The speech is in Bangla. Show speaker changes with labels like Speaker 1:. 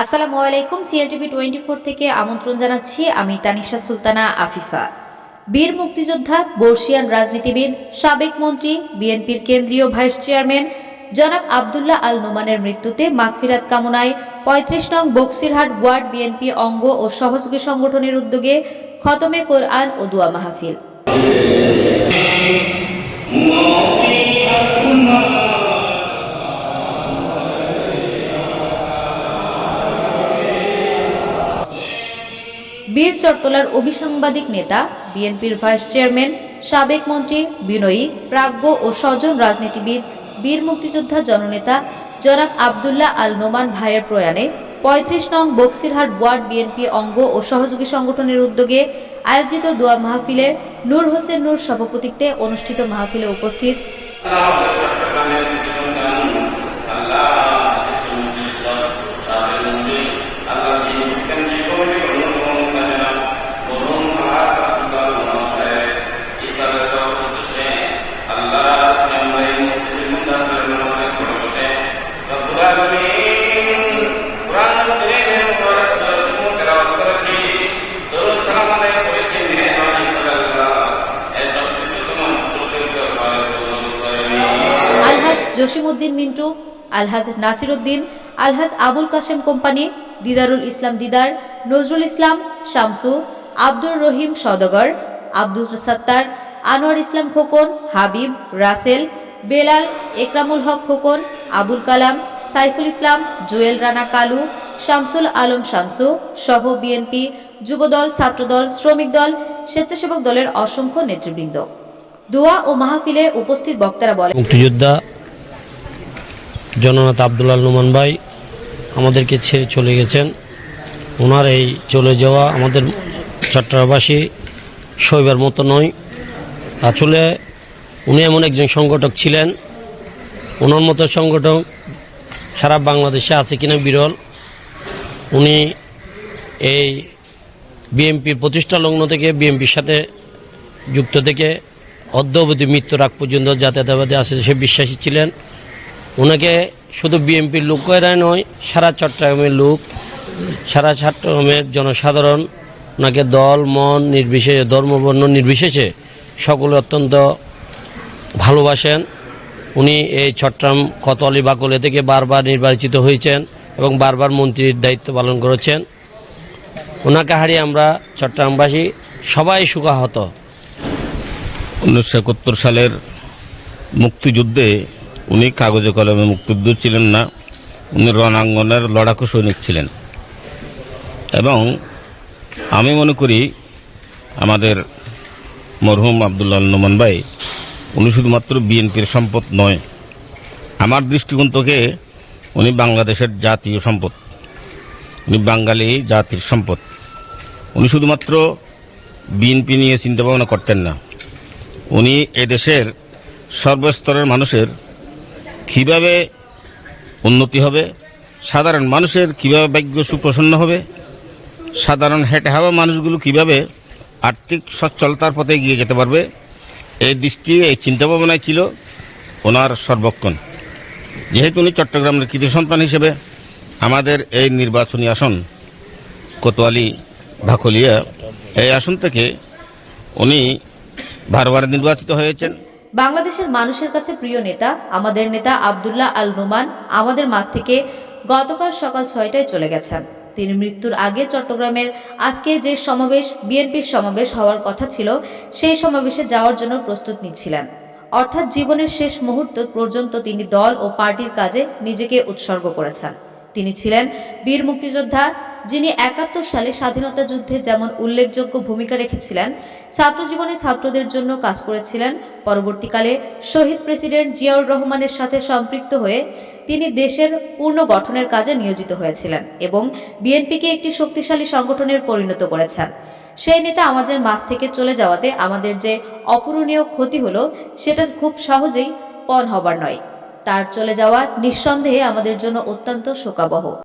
Speaker 1: আসসালামু আলাইকুম সিএলটিভি টোয়েন্টি ফোর থেকে আমন্ত্রণ জানাচ্ছি আমি তানিশা সুলতানা আফিফা। বীর মুক্তিযোদ্ধা, বর্ষিয়ান রাজনীতিবিদ, সাবেক মন্ত্রী, বিএনপির কেন্দ্রীয় ভাইস চেয়ারম্যান, জনাব আবদুল্লাহ আল নোমানের মৃত্যুতে মাগফিরাত কামনায় পঁয়ত্রিশ নং বক্সিরহাট ওয়ার্ড বিএনপি অঙ্গ ও সহযোগী সংগঠনের উদ্যোগে খতমে কোরআন ও দুয়া মাহফিল। বীর চট্টলার অভিসাংবাদিক নেতা, বিএনপির ভাইস চেয়ারম্যান, সাবেক মন্ত্রী বিনয়ী প্রাজ্ঞ ও স্বজন রাজনীতিবিদ, বীর মুক্তিযোদ্ধা জননেতা জনাব আবদুল্লাহ আল নোমান ভাইয়ের প্রয়াণে পঁয়ত্রিশ নং বক্সিরহাট ওয়ার্ড বিএনপি অঙ্গ ও সহযোগী সংগঠনের উদ্যোগে আয়োজিত দোয়া মাহফিলে নূর হোসেন নূর সভাপতিত্বে অনুষ্ঠিত মাহফিলে উপস্থিত। জসিমউদ্দিন মিন্টু, আলহাজ নাসিরউদ্দিন, আলহাজ আবুল কাশেম কোম্পানি, দিদারুল ইসলাম দিদার, নজরুল ইসলাম, শামসু, আব্দুর রহিম সদগর, আব্দুল সাত্তার, আনোয়ার ইসলাম খোকন, হাবিব, রাসেল, বেলাল একরামুল হক খোকন, আবুল কালাম, সাইফুল ইসলাম, জুয়েল রানা কালু, শামসুল আলম শামসু, সহ বিএনপি, যুবদল, ছাত্রদল, শ্রমিক দল, স্বেচ্ছাসেবক দলের অসংখ্য নেতৃবৃন্দ। দোয়া ও মাহফিলে উপস্থিত বক্তারা বলেন
Speaker 2: মুক্তিযোদ্ধা জননাথ আবদুল্লাহ নুমান ভাই আমাদেরকে ছেড়ে চলে গেছেন। ওনার এই চলে যাওয়া আমাদের চট্টগ্রামবাসী সইবার মতো নয়। আসলে উনি এমন একজন সংগঠক ছিলেন। ওনার মতো সংগঠক সারা বাংলাদেশে আছে কিনা বিরল। উনি এই বিএনপির প্রতিষ্ঠা লগ্ন থেকে, বিএনপির সাথে যুক্ত থেকে অদ্যবধি মৃত্যুর আগ পর্যন্ত জাতীয়তাবাদী আছে সে বিশ্বাসী ছিলেন। ওনাকে শুধু বিএনপির লোকেরাই নয়, সারা চট্টগ্রামের লোক, সারা চট্টগ্রামের জনসাধারণ, ওনাকে দল, মন, নির্বিশেষে, ধর্মবর্ণ নির্বিশেষে সকলে অত্যন্ত ভালোবাসেন। উনি এই চট্টগ্রাম কতলি বাকলে থেকে বারবার নির্বাচিত হয়েছেন এবং বারবার মন্ত্রীর দায়িত্ব পালন করেছেন। ওনাকে হারিয়ে আমরা চট্টগ্রামবাসী সবাই সুখাহত।
Speaker 3: উনিশশো একাত্তর সালের মুক্তিযুদ্ধে উনি কাগজে কলমে মুক্তিযুদ্ধ ছিলেন না, উনি রণাঙ্গনের লড়াকু সৈনিক ছিলেন। এবং আমি মনে করি আমাদের মরহুম আবদুল্লাহ নোমান ভাই, উনি শুধুমাত্র বিএনপির সম্পদ নয়, আমার দৃষ্টিকোণ থেকে উনি বাংলাদেশের জাতীয় সম্পদ, উনি বাঙালি জাতির সম্পদ। উনি শুধুমাত্র বিএনপি নিয়ে চিন্তা ভাবনা করতেন না, উনি এদেশের সর্বস্তরের মানুষের কীভাবে উন্নতি হবে, সাধারণ মানুষের কীভাবে ভাগ্য সুপ্রসন্ন হবে, সাধারণ হেঁটে হাওয়া মানুষগুলো কীভাবে আর্থিক সচ্ছলতার পথে এগিয়ে যেতে পারবে, এই দৃষ্টি, এই চিন্তাভাবনায় ছিল ওনার সর্বক্ষণ। যেহেতু উনি চট্টগ্রামের কৃতি সন্তান হিসেবে আমাদের এই নির্বাচনী আসন কোতোয়ালি ভাকলিয়া এই আসন থেকে উনি বারবার নির্বাচিত হয়েছেন।
Speaker 1: বাংলাদেশের মানুষের কাছে প্রিয় নেতা, আমাদের নেতা আবদুল্লাহ আল নোমান আমাদের মাঝ থেকে গতকাল সকাল ছয়টায় চলে গেছেন। তিনি মৃত্যুর আগে চট্টগ্রামের আজকে যে সমাবেশ, বিএনপির সমাবেশ হওয়ার কথা ছিল, সেই সমাবেশে যাওয়ার জন্য প্রস্তুত নিচ্ছিলেন। অর্থাৎ জীবনের শেষ মুহূর্ত পর্যন্ত তিনি দল ও পার্টির কাজে নিজেকে উৎসর্গ করেছেন। তিনি ছিলেন বীর মুক্তিযোদ্ধা যিনি একাত্তর সালে স্বাধীনতা যুদ্ধে যেমন উল্লেখযোগ্য ভূমিকা রেখেছিলেন ছাত্র জীবনে ছাত্রদের জন্য কাজ করেছিলেন। পরবর্তীকালে শহীদ প্রেসিডেন্ট জিয়াউর রহমানের সাথে সম্পৃক্ত হয়ে তিনি দেশের পূর্ণ গঠনের কাজে নিয়োজিত হয়েছিলেন এবং বিএনপিকে একটি শক্তিশালী সংগঠনের পরিণত করেছেন। সেই নেতা আমাদের মাঝ থেকে চলে যাওয়াতে আমাদের যে অপূরণীয় ক্ষতি হলো, সেটা খুব সহজেই পণ হবার নয়। তার চলে যাওয়া নিঃসন্দেহে আমাদের জন্য অত্যন্ত শোকাবহ।